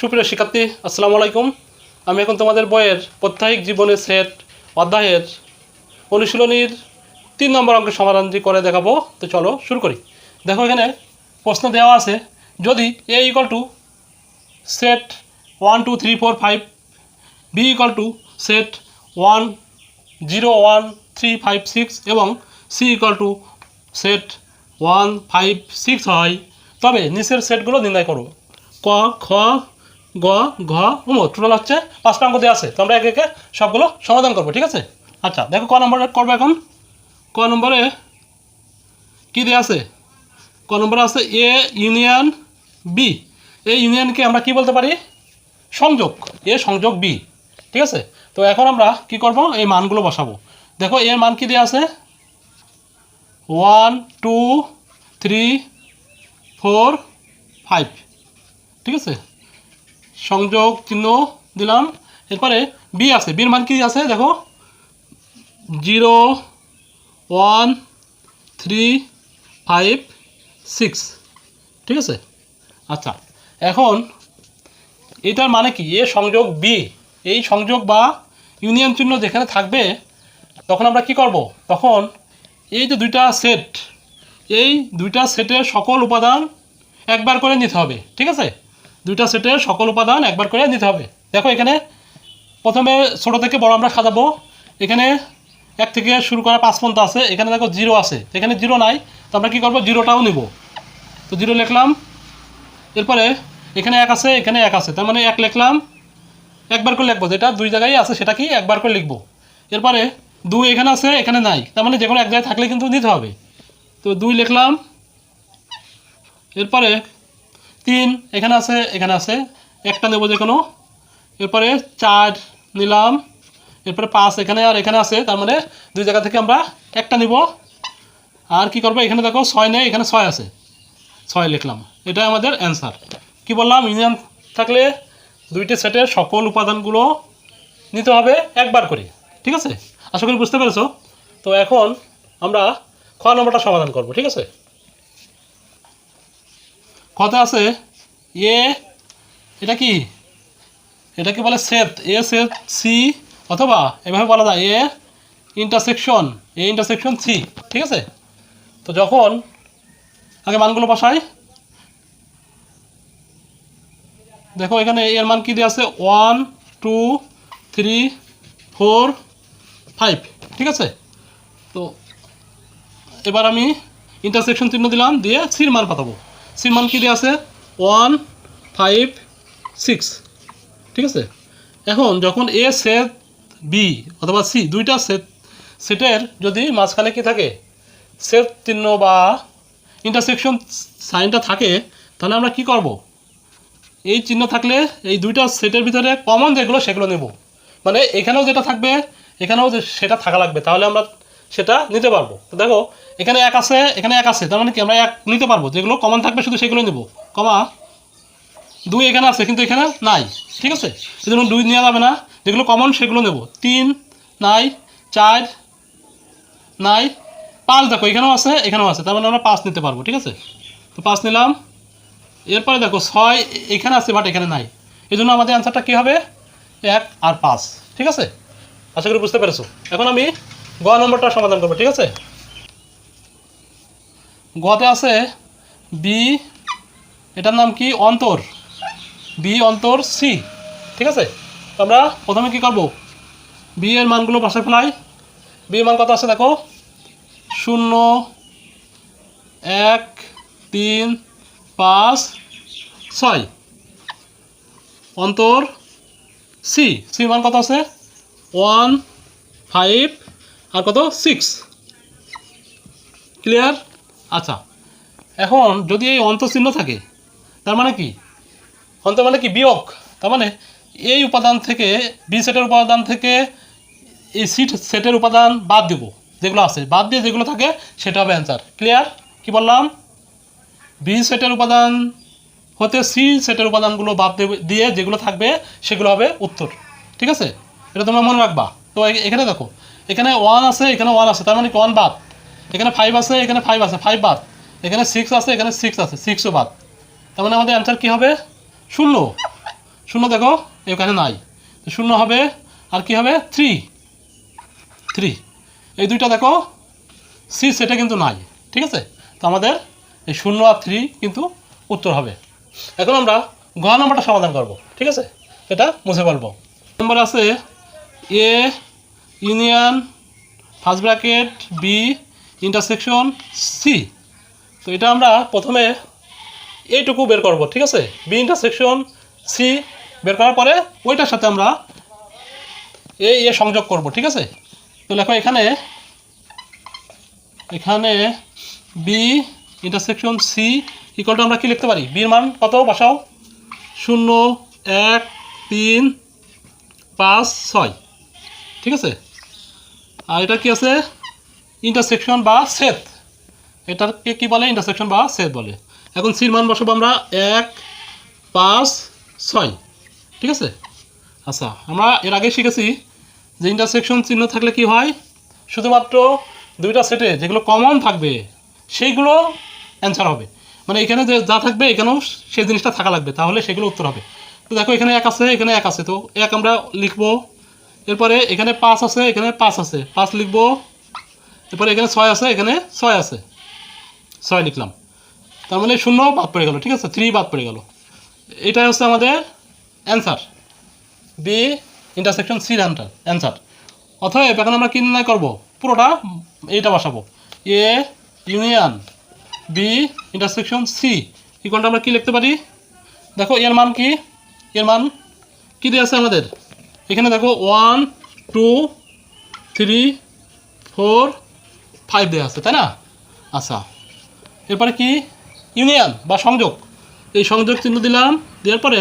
সুপ্রিয় শিক্ষার্থী, আসসালামু আলাইকুম। আমি এখন তোমাদের বইয়ের প্রত্যাহিক জীবনের সেট অধ্যায়ের অনুশীলনীর তিন নম্বর অঙ্কের সমাধানটি করে দেখাবো, তো চলো শুরু করি। দেখো এখানে প্রশ্ন দেওয়া আছে, যদি A equal to set one two three four five B equal to set one zero one three five six এবং C equal to set one five six হয়, তবে নিচের সেটগুলো নির্ণয় করো। ক, খ গ, ঘ উম টোটাল হচ্ছে পাঁচটা অঙ্ক দেওয়া আছে। তো আমরা একে একে সবগুলো সমাধান করব, ঠিক আছে? আচ্ছা দেখো ক নম্বরে করব এখন। ক নম্বরে কী দেওয়া আছে? ক নম্বরে আছে এ ইউনিয়ন বি। এই ইউনিয়নকে আমরা কি বলতে পারি? সংযোগ। এ সংযোগ বি, ঠিক আছে? তো এখন আমরা কি করব? এই মানগুলো বসাবো। দেখো, এর মান কি দেওয়া আছে? One, two, three, four, five, ঠিক আছে? সংযোগ চিহ্ন দিলাম। এরপরে বি আছে বির মান কি আছে দেখো? Zero, one, three, five, six. ঠিক আছে? আচ্ছা এখন এটার মানে কি? এ সংযোগ বি এই সংযোগ বা ইউনিয়ন চিহ্ন যেখানে থাকবে, তখন আমরা কি করব? তখন এই যে দুইটা সেট, এই দুইটা সেটের সকল উপাদান একবার করে নিতে হবে। ঠিক আছে? দুইটা সেটের সকল উপাদান একবার করে নিতে হবে। দেখো এখানে প্রথমে ছোট থেকে বড় আমরা সাজাবো। এখানে এক থেকে শুরু করা পাঁচ পর্যন্ত আছে। এখানে দেখো জিরো আছে। এখানে জিরো নাই। তো আমরা কী করব? জিরোটাও নিব। তো জিরো লিখলাম। এরপরে এখানে এক আছে, এখানে এক আছে। তার মানে এক লিখলাম। একবার করে লিখব। যেটা দুই জায়গায় আছে সেটা কি? একবার করে লিখব। এরপরে দুই এখানে আছে, এখানে নাই। তার মানে যে কোনো এক জায়গায় থাকলে কিন্তু নিতে হবে। তো দুই লিখলাম। এরপরে তিন, এখানে আছে এখানে আছে। একটা নেব যে কোনো এরপরে চার নিলাম। এরপরে পাঁচ এখানে আর এখানে আছে। তার মানে দুই জায়গা থেকে আমরা একটা নিব। আর কি করব? এখানে দেখো ছয় নেই, এখানে ছয় আছে। ছয় লিখলাম। এটা আমাদের অ্যান্সার কি বললাম? ইউনিয়ন থাকলে দুইটি সেটের সকল উপাদানগুলো নিতে হবে একবার করে। ঠিক আছে? আশা করি বুঝতে পেরেছ? তো এখন আমরা খ নম্বরটা সমাধান করব। ঠিক আছে? কথা আছে? এ, এটা কি? এটা কি বলে সেট এ সেট সি, অথবা এভাবে বলা যায়, A intersection A intersection C, ঠিক আছে? তো যখন আগে মানগুলো বসাই, দেখো এখানে এর মান কী দেওয়া আছে? One, two, three, four, five, ঠিক আছে? তো এবার আমি ইন্টারসেকশন চিহ্ন দিলাম, দিয়ে সির মান পাঠাবো। সির মান কি দেওয়া আছে? ওয়ান ফাইভ সিক্স ঠিক আছে? এখন যখন এ সেট বি অথবা সি দুইটা সেট সেটের যদি মাঝখানে কি থাকে? সেট চিহ্ন বা ইন্টারসেকশন সাইনটা থাকে, তাহলে আমরা কি করব? এই চিহ্ন থাকলে এই দুইটা সেটের ভিতরে কমন যেগুলো, সেগুলো নেব। মানে এখানেও যেটা থাকবে, এখানেও সেটা থাকা লাগবে। তাহলে আমরা সেটা নিতে পারব। তো দেখো, এখানে এক আছে, এখানে এক আছে, তার মানে কি আমরা এক নিতে পারব। যেগুলো কমন থাকবে শুধু সেগুলো নেব। কমা, দুই এখানে আছে, কিন্তু এখানে নাই, ঠিক আছে? সেজন্য দুই নেওয়া যাবে না। যেগুলো কমন সেগুলো নেব। তিন, নাই, চার, নাই, পাঁচ, দেখো, এখানেও আছে এখানেও আছে, তার মানে আমরা পাঁচ নিতে পারব, ঠিক আছে? তো পাঁচ নিলাম। এরপরে দেখো, ছয় এখানে আছে বাট এখানে নাই। এই জন্য আমাদের অ্যান্সারটা কী হবে? এক আর পাঁচ, ঠিক আছে? আশা করি বুঝতে পেরেছ। এখন আমি গ নম্বরটা সমাধান করব, ঠিক আছে? গতে আছে বি এটার নাম কি? অন্তর। বি অন্তর সি ঠিক আছে? আমরা প্রথমে কি করব? বি এর মানগুলো বাসায় ফেলাই। বি মান কত আছে দেখো? শূন্য, এক, তিন, পাঁচ, ছয়। অন্তর সি সি মান কত আছে? ওয়ান ফাইভ আর কত? সিক্স ক্লিয়ার আচ্ছা। এখন যদি এই অন্ত চিহ্ন থাকে, তার মানে কি? অন্ত মানে কি? বিয়োগ। তার মানে এই উপাদান থেকে বি সেটের উপাদান থেকে এই সিট সেটের উপাদান বাদ দেবো। যেগুলো আছে, বাদ দিয়ে যেগুলো থাকে, সেটা হবে অ্যান্সার ক্লিয়ার কি বললাম? বি সেটের উপাদান হতে সি সেটের উপাদানগুলো বাদ দিয়ে যেগুলো থাকবে, সেগুলো হবে উত্তর। ঠিক আছে? এটা তোমরা মনে রাখবা। তো এখানে দেখো এখানে ওয়ান আছে, এখানে ওয়ান আছে, তার মানে ওয়ান বাদ। এখানে ফাইভ আছে, এখানে ফাইভ আছে ফাইভ বাদ। এখানে সিক্স আছে, এখানে সিক্স আছে সিক্সও বাদ। তার মানে আমাদের অ্যান্সার কী হবে? শূন্য। শূন্য দেখো, এখানে নাই। শূন্য হবে, আর কি হবে? থ্রি থ্রি এই দুইটা দেখো সি সেটা কিন্তু নাই, ঠিক আছে? তো আমাদের এই শূন্য আর থ্রি কিন্তু উত্তর হবে। এখন আমরা গ নম্বরটা সমাধান করব, ঠিক আছে? এটা মুছে ফেলব। নম্বর আছে A union, first bracket B intersection C তো এটা আমরা প্রথমে এইটুকু বের করব, ঠিক আছে? বি ইন্টারসেকশন সি বের করার পরে ওইটার সাথে আমরা এ এ সংযোগ করব, ঠিক আছে? তো লেখো এখানে এখানে বি ইন্টারসেকশন সি ইকুয়ালটা আমরা কি লিখতে পারি? বির মান কত? বসাও। শূন্য, এক, তিন, পাঁচ, ছয়। ঠিক আছে? আর এটা কি আছে? ইন্টারসেকশন বা সেট এটাকে কি বলে? ইন্টারসেকশন বা সেট বলে। এখন সির মান বসাবো আমরা এক, পাঁচ, ছয়। ঠিক আছে? আচ্ছা আমরা এর আগে শিখেছি যে ইন্টারসেকশন চিহ্ন থাকলে কি হয়? শুধুমাত্র দুইটা সেটে যেগুলো কমন থাকবে, সেইগুলো অ্যান্সার হবে। মানে এখানে যে যা থাকবে, এখানেও সেই জিনিসটা থাকা লাগবে। তাহলে সেগুলো উত্তর হবে। তো দেখো, এখানে এক আছে, এখানে এক আছে। তো এক আমরা লিখব এরপরে এখানে পাঁচ আছে, এখানে পাঁচ আছে। পাঁচ লিখব। এরপরে এখানে ছয় আছে, এখানে ছয় আছে। ছয় লিখলাম। তার মানে শূন্য বাদ পড়ে গেল, ঠিক আছে? থ্রি বাদ পড়ে গেল। এটাই হচ্ছে আমাদের answer B intersection C answer answer অতএব এখন আমরা কি নির্ণয় করব? পুরোটা এইটা বসাবো। A union B intersection C ইকুয়ালটা আমরা কি লিখতে পারি? দেখো, এর মান কি? এর মান কি দিয়ে আছে আমাদের? এখানে দেখো one two three four five দেওয়া আছে, তাই না? আচ্ছা এরপরে কি? ইউনিয়ন বা সংযোগ। এই সংযোগ চিহ্ন দিলাম, দেওয়ার পরে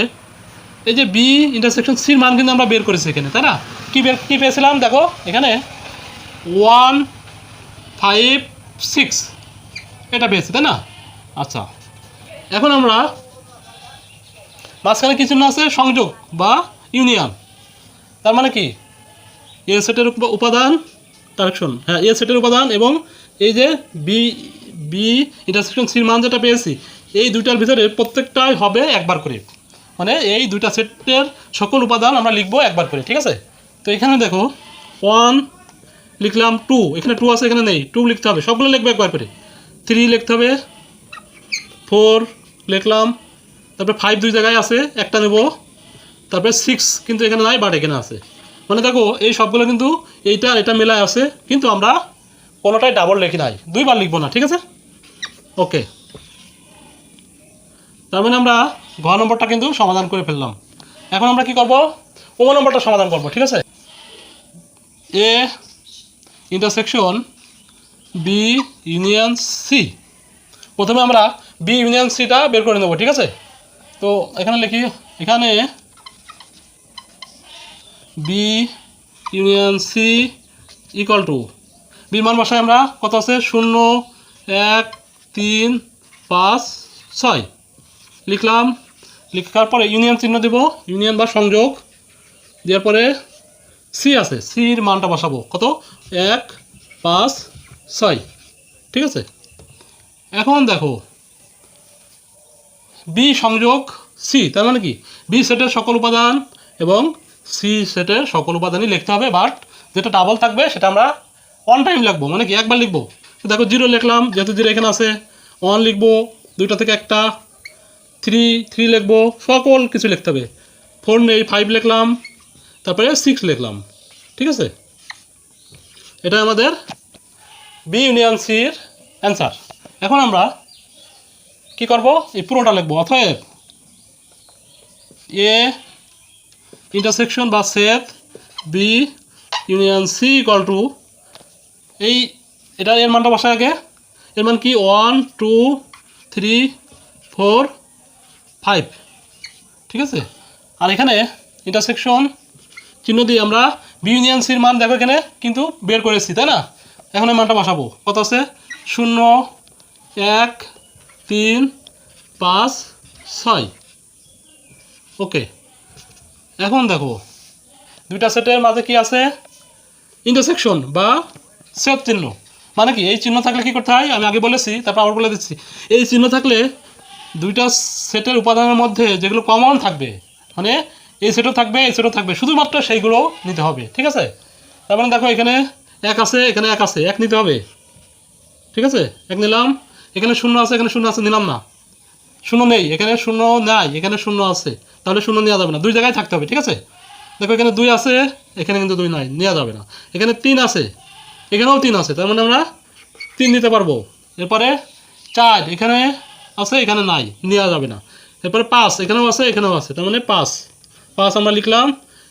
এই যে বি ইন্টারসেকশন সির মান কিন্তু আমরা বের করেছি এখানে, তাই না? কী বের, কী পেয়েছিলাম? দেখো, এখানে ওয়ান ফাইভ সিক্স এটা পেয়েছি, তাই না? আচ্ছা এখন আমরা মাঝখানে কি চিহ্ন আছে? সংযোগ বা ইউনিয়ন তার মানে কি? এ সেটের উপ- উপাদান কারেকশন হ্যাঁ এ সেটের উপাদান এবং এই যে বি বি ইন্টারসেকশন সির মান যেটা পেয়েছি, এই দুইটার ভিতরে প্রত্যেকটাই হবে একবার করে। মানে এই দুইটা সেটের সকল উপাদান আমরা লিখব একবার করে, ঠিক আছে? তো এখানে দেখো ওয়ান লিখলাম টু এখানে টু আছে, এখানে নেই টু লিখতে হবে, সবগুলো লিখব একবার করে। থ্রি লিখতে হবে ফোর লিখলাম, তারপরে ফাইভ দুই জায়গায় আছে, একটা নেব। তারপরে সিক্স কিন্তু এখানে নাই বাট এখানে আছে। মানে দেখো, এই সবগুলো কিন্তু এইটা এটা মেলায় আছে, কিন্তু আমরা কোনোটাই ডাবল লিখি নাই। দুইবার লিখব না, ঠিক আছে? ওকে তার মানে আমরা ঘ নম্বরটা কিন্তু সমাধান করে ফেললাম। এখন আমরা কি করব? ও নম্বরটা সমাধান করব, ঠিক আছে? A intersection B union C প্রথমে আমরা বি ইউনিয়ন সিটা বের করে নেব, ঠিক আছে? তো এখানে লিখি, এখানে B union C equal to বির মান আমরা, কত আছে? শূন্য, এক, তিন, পাঁচ, ছয়। লিখলাম। লিখার পরে ইউনিয়ন চিহ্ন দেব। ইউনিয়ন বা সংযোগ। দেওয়ার পরে সি আছে। সির মানটা বসাবো। কত? এক, পাঁচ, ছয়। ঠিক আছে? এখন দেখো। বি সংযোগ সি তার মানে কি? বি সেটের সকল উপাদান এবং সি সেটের সকল উপাদানই লিখতে হবে বাট যেটা ডাবল থাকবে সেটা আমরা ওয়ান টাইম লিখব মানে কি একবার লিখব? দেখো জিরো লিখলাম, যেহেতু জিরো এখানে আছে ওয়ান লিখব, দুইটা থেকে একটা থ্রি থ্রি লিখব, সকল কিছু লিখতে হবে। ফোর নেই ফাইভ লিখলাম, তারপরে সিক্স লিখলাম, ঠিক আছে? এটা আমাদের বি ইউনিয়ন সির অ্যান্সার এখন আমরা কি করব? এই পুরোটা লিখব, অতএব এ ইন্টারসেকশন বা set B union C equal to এই, এটা এর মানটা বসায় আগে। এর মান কি? One two three four five ঠিক আছে? আর এখানে ইন্টারসেকশন চিহ্ন দিয়ে আমরা বি ইউনিয়ন সির মান দেখো এখানে কিন্তু বের করেছি, তাই না? এখন এই মানটা বসাবো। কত আছে? শূন্য, এক, তিন, পাঁচ, ছয়। ওকে। এখন দেখো, দুইটা সেটের মাঝে কি আছে? ইন্টারসেকশন বা সেট চিহ্ন। মানে কি, এই চিহ্ন থাকলে কি করতে হয়? আমি আগে বলেছি, তারপর আবার বলে দিচ্ছি। এই চিহ্ন থাকলে দুইটা সেটের উপাদানের মধ্যে যেগুলো কমন থাকবে মানে এই সেটও থাকবে, এই সেটও থাকবে, শুধুমাত্র সেইগুলো নিতে হবে, ঠিক আছে? তার মানে দেখো, এখানে এক আছে, এখানে এক আছে, এক নিতে হবে। ঠিক আছে? এক নিলাম। এখানে শূন্য আছে, এখানে শূন্য আছে, নিলাম না। শূন্য নেই, এখানে শূন্য নাই, এখানে শূন্য আছে। তাহলে শূন্য নেওয়া যাবে না। দুই জায়গায় থাকতে হবে, ঠিক আছে? দেখো, এখানে দুই আছে, এখানে কিন্তু দুই নাই, নেওয়া যাবে না। এখানে তিন আছে, এখানেও তিন আছে, তার মানে আমরা তিন দিতে পারব। এরপরে চার, এখানে আছে, এখানে নাই, নেওয়া যাবে না। এরপরে পাঁচ, এখানেও আছে এখানেও আছে, তার মানে পাঁচ। পাঁচ আমরা লিখলাম।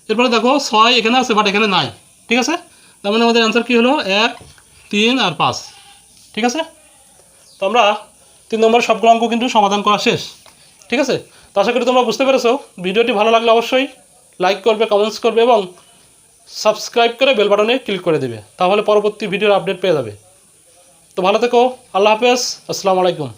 এরপরে দেখো, ছয় এখানে আছে বাট এখানে নাই, ঠিক আছে? তার মানে আমাদের অ্যান্সার কী হলো? এক, তিন আর পাঁচ, ঠিক আছে? তো আমরা তিন নম্বর সবগুলো অঙ্ক কিন্তু সমাধান করা শেষ, ঠিক আছে? আশা করি তোমরা বুঝতে পেরেছ। ভিডিওটি ভালো লাগলে অবশ্যই লাইক করবে কমেন্টস করবে এবং সাবস্ক্রাইব করে বেল বাটনে ক্লিক করে দেবে। তাহলে পরবর্তী ভিডিওর আপডেট পেয়ে যাবে। তো ভালো থেকো, আল্লাহ হাফেজ, আসসালামু আলাইকুম।